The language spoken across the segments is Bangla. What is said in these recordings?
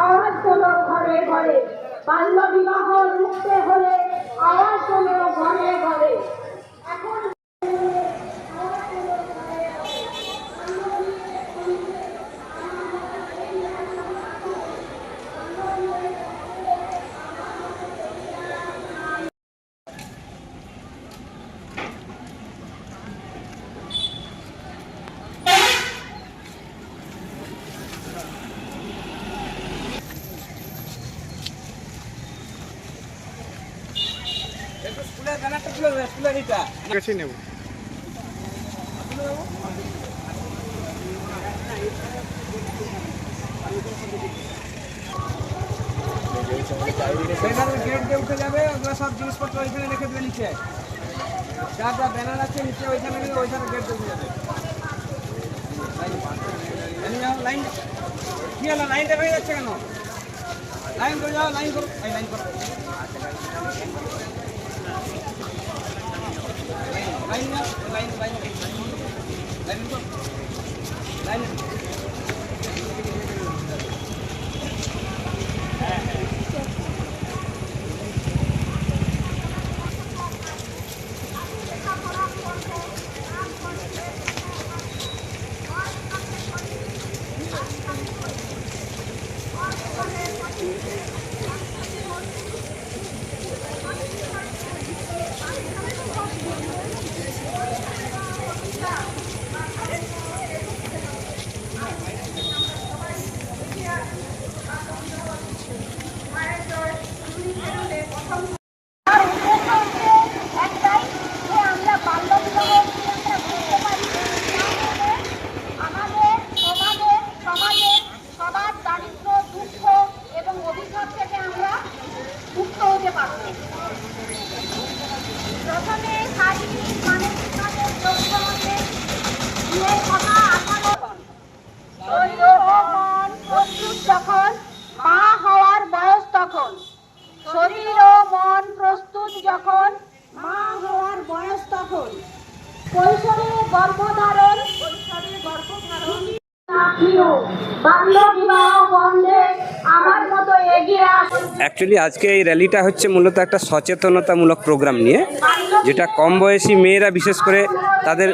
আওয়াজ তোলো ঘরে ঘরে বাল্য বিবাহ রুখতে হলে আওয়াজ তোলো স্কুলের ব্যানারটা ছিল স্কুলের এটা কাছে নেব গেট দিয়ে উঠে যাবে ওগুলো সব জিনিসপত্র ওইখানে রেখে দেবে যা যা ব্যানার আছে নিচে ওইখানে ওইখানে গেট দিয়ে যাবে লাইন কি লাইনটা ভেঙে যাচ্ছে কেন লাইন করে যাও লাইন করো লাইন করো লাইন যাও লাইন লাইন লাইন করো লাইন আর উদ্দেশ্য হচ্ছে একটাই যে আমরা বাল্য বিবাহ আমরা বুঝতে পারি তাহলে আমাদের সমাজে সমাজে সবার দারিদ্র দুঃখ এবং অভিশাপ থেকে আমরা মুক্ত হতে পারব প্রথমে শারীরিক মানসিকভাবে যোগ্য হতে বিয়ের কথা আঠারো শরীর ও মন প্রস্তুত যখন মা হওয়ার বয়স তখন শরীর ও মন প্রস্তুত যখন, মা হওয়ার বয়স তখন। কৈশোরে গর্ভধারণ কৈশোরে গর্ভধারণ বাল্য বিবাহ বন্ধে আমার মতো এগিয়ে আসুন অ্যাকচুয়ালি আজকে এই র্যালিটা হচ্ছে মূলত একটা সচেতনতামূলক প্রোগ্রাম নিয়ে, যেটা কম বয়সী মেয়েরা, বিশেষ করে তাদের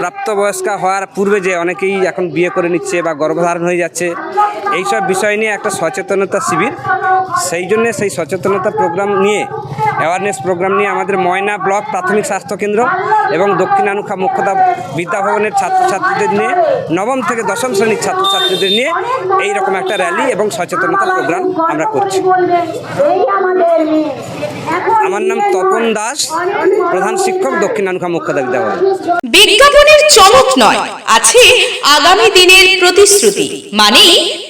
প্রাপ্তবয়স্কা হওয়ার পূর্বে যে অনেকেই এখন বিয়ে করে নিচ্ছে বা গর্ভধারণ হয়ে যাচ্ছে এইসব বিষয় নিয়ে একটা সচেতনতা শিবির। সেই জন্যে সেই সচেতনতা প্রোগ্রাম নিয়ে অ্যাওয়ারনেস প্রোগ্রাম নিয়ে আমাদের ময়না ব্লক প্রাথমিক স্বাস্থ্যকেন্দ্র এবং দক্ষিণানুখা মুখ্যদা বিদ্যাভবনের ছাত্রছাত্রীদের নিয়ে, নবম থেকে দশম শ্রেণির ছাত্রছাত্রীদের নিয়ে এই রকম একটা র্যালি এবং সচেতনতা প্রোগ্রাম আমরা করছি। আমার নাম তপন দাস, প্রধান শিক্ষক দক্ষিণানুখা মুখ্যদা বিদ্যাভবন। বিজ্ঞাপনের চমক নয়, আছে আগামী দিনের প্রতিশ্রুতি মানে